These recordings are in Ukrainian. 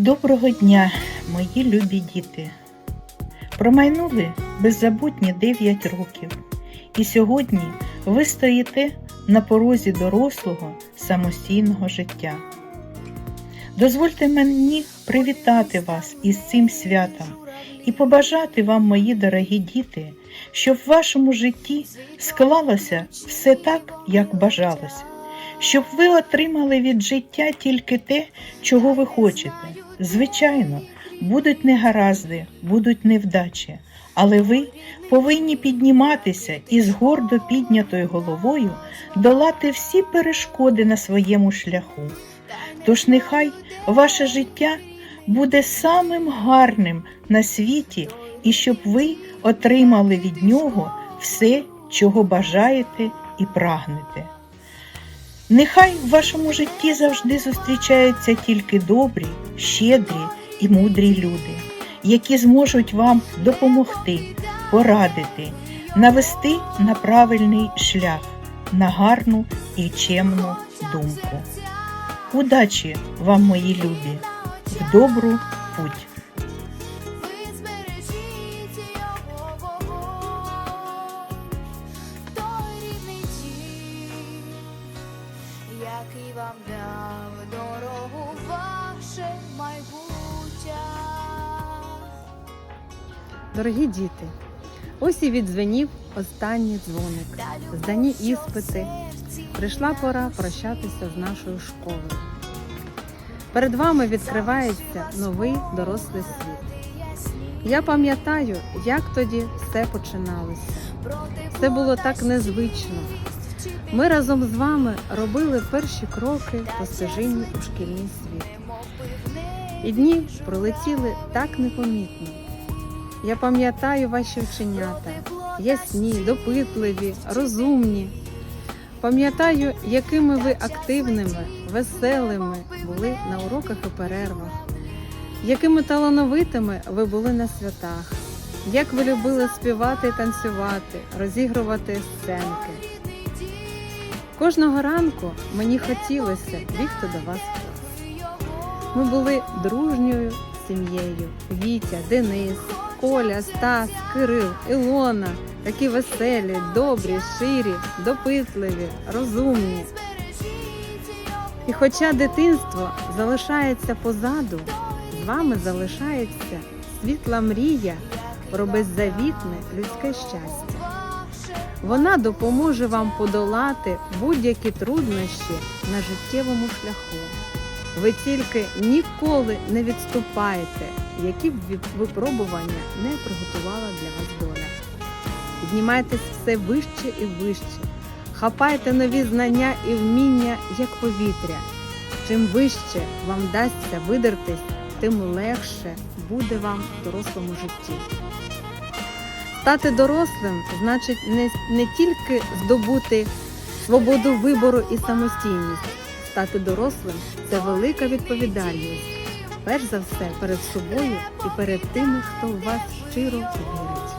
Доброго дня, мої любі діти. Промайнули беззабутні 9 років, і сьогодні ви стоїте на порозі дорослого самостійного життя. Дозвольте мені привітати вас із цим святом і побажати вам, мої дорогі діти, щоб в вашому житті склалося все так, як бажалося, щоб ви отримали від життя тільки те, чого ви хочете. Звичайно, будуть негаразди, будуть невдачі, але ви повинні підніматися і з гордо піднятою головою долати всі перешкоди на своєму шляху. Тож нехай ваше життя буде самим гарним на світі, і щоб ви отримали від нього все, чого бажаєте і прагнете. Нехай в вашому житті завжди зустрічаються тільки добрі, щедрі і мудрі люди, які зможуть вам допомогти, порадити, навести на правильний шлях, на гарну і чемну думку. Удачі вам, мої любі, в добру путь! Дорогі діти, ось і відзвенів останній дзвоник. Здані іспити. Прийшла пора прощатися з нашою школою. Перед вами відкривається новий дорослий світ. Я пам'ятаю, як тоді все починалося. Це було так незвично. Ми разом з вами робили перші кроки по стежині у шкільний світ. І дні пролетіли так непомітно. Я пам'ятаю ваші вченята, ясні, допитливі, розумні. Пам'ятаю, якими ви активними, веселими були на уроках і перервах, якими талановитими ви були на святах, як ви любили співати і танцювати, розігрувати сценки. Кожного ранку мені хотілося бігти до вас. Ми були дружньою сім'єю. Вітя, Денис, Коля, Стас, Кирил, Ілона. Такі веселі, добрі, ширі, допитливі, розумні. І хоча дитинство залишається позаду, з вами залишається світла мрія про беззавітне людське щастя. Вона допоможе вам подолати будь-які труднощі на життєвому шляху. Ви тільки ніколи не відступаєте, які б випробування не приготувала для вас доля. Піднімайтесь все вище і вище, хапайте нові знання і вміння, як повітря. Чим вище вам вдасться видертись, тим легше буде вам в дорослому житті. Стати дорослим значить не, не тільки здобути свободу вибору і самостійність. Стати дорослим це велика відповідальність, перш за все перед собою і перед тими, хто в вас щиро вірить.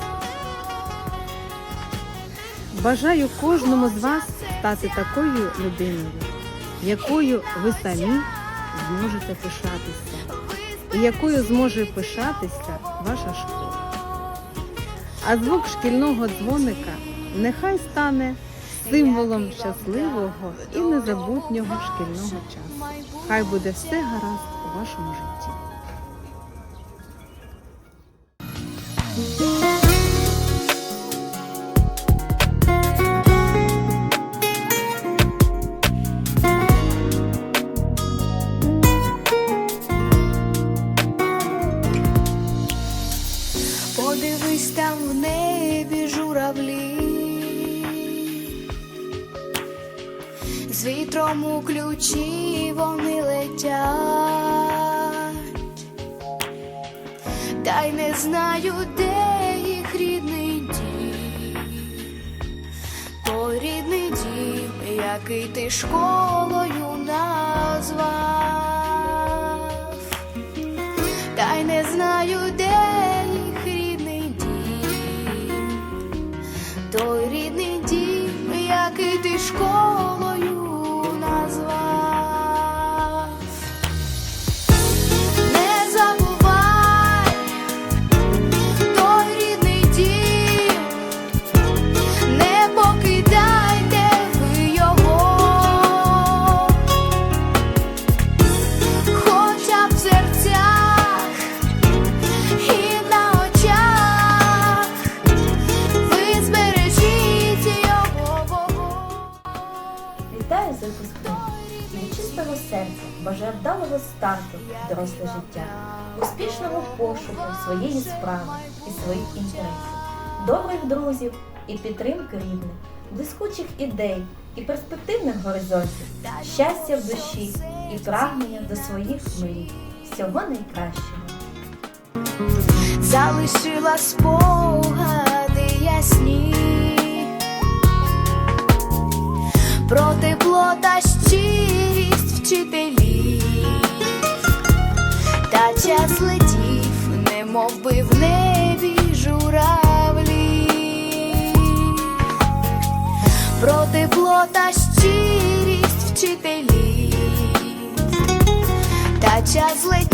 Бажаю кожному з вас стати такою людиною, якою ви самі зможете пишатися, і якою зможе пишатися ваша школа. А звук шкільного дзвоника нехай стане символом щасливого і незабутнього шкільного часу. Хай буде все гаразд у вашому житті. З вітром у ключі вони летять, та й не знаю, де їх рідний дім, той рідний дім, який ти школою назвав. Та й не знаю, де їх рідний дім, той рідний дім, який ти школою доросле життя, успішному пошуку своєї справи і своїх інтересів, добрих друзів і підтримки рідних, блискучих ідей і перспективних горизонтів, щастя в душі і прагнення до своїх мрій. Всього найкращого. залишила спогади ясні про тепло та час летів, немов би в небі журавлі, про тепло та щирість вчителів, та час летів.